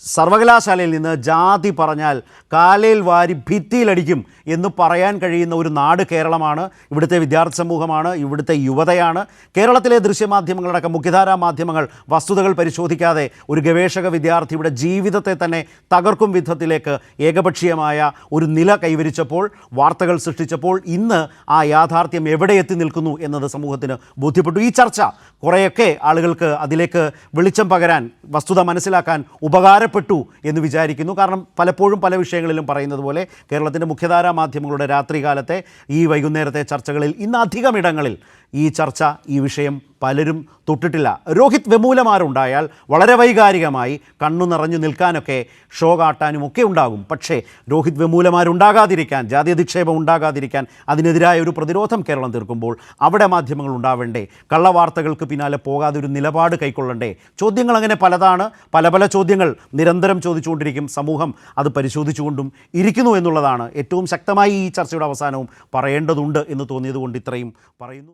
സർവകലാശാലയിൽ നിന്ന് ജാതി പറഞ്ഞാൽ കാലയിൽ വാരി ഭിത്തിയിലടിക്കും എന്ന് പറയാൻ കഴിയുന്ന ഒരു നാട് കേരളമാണ്. ഇവിടുത്തെ വിദ്യാർത്ഥി സമൂഹമാണ് ഇവിടുത്തെ യുവതയാണ്. കേരളത്തിലെ ദൃശ്യമാധ്യമങ്ങളടക്കം മുഖ്യധാരാ മാധ്യമങ്ങൾ വസ്തുതകൾ പരിശോധിക്കാതെ ഒരു ഗവേഷക വിദ്യാർത്ഥിയുടെ ജീവിതത്തെ തന്നെ തകർക്കും വിധത്തിലേക്ക് ഏകപക്ഷീയമായ ഒരു നില കൈവരിച്ചപ്പോൾ വാർത്തകൾ സൃഷ്ടിച്ചപ്പോൾ ഇന്ന് ആ യാഥാർത്ഥ്യം എവിടെ എത്തി നിൽക്കുന്നു എന്നത് സമൂഹത്തിന് ബോധ്യപ്പെട്ടു. ഈ ചർച്ച കുറേയൊക്കെ ആളുകൾക്ക് അതിലേക്ക് വെളിച്ചം പകരാൻ വസ്തുത മനസ്സിലാക്കാൻ ഉപകാരപ്പെട്ടു എന്ന് വിചാരിക്കുന്നു. കാരണം പലപ്പോഴും പല വിഷയങ്ങളിലും പറയുന്നത് പോലെ കേരളത്തിന്റെ മുഖ്യധാരാ മാധ്യമങ്ങളുടെ രാത്രികാലത്തെ ഈ വൈകുന്നേരത്തെ ചർച്ചകളിൽ ഇന്ന് അധികം ഇടങ്ങളിൽ ഈ ചർച്ച ഈ വിഷയം പലരും തൊട്ടിട്ടില്ല. രോഹിത് വെമൂലമാരുണ്ടായാൽ വളരെ വൈകാരികമായി കണ്ണു നിറഞ്ഞു നിൽക്കാനൊക്കെ ഷോ കാട്ടാനും ഒക്കെ ഉണ്ടാകും. പക്ഷേ രോഹിത് വെമൂലമാരുണ്ടാകാതിരിക്കാൻ ജാതി അധിക്ഷേപം ഉണ്ടാകാതിരിക്കാൻ അതിനെതിരായ ഒരു പ്രതിരോധം കേരളം തീർക്കുമ്പോൾ അവിടെ മാധ്യമങ്ങൾ ഉണ്ടാവേണ്ടേ? കള്ളവാർത്തകൾക്ക് പിന്നാലെ പോകാതെ ഒരു നിലപാട് കൈക്കൊള്ളണ്ടേ? ചോദ്യങ്ങൾ അങ്ങനെ പലതാണ്. പല പല ചോദ്യങ്ങൾ നിരന്തരം ചോദിച്ചുകൊണ്ടിരിക്കും. സമൂഹം അത് പരിശോധിച്ചുകൊണ്ടും ഇരിക്കുന്നു എന്നുള്ളതാണ്. ഏറ്റവും ശക്തമായി ഈ ചർച്ചയുടെ അവസാനവും പറയേണ്ടതുണ്ട് എന്ന് തോന്നിയതുകൊണ്ട് ഇത്രയും പറയുന്നു.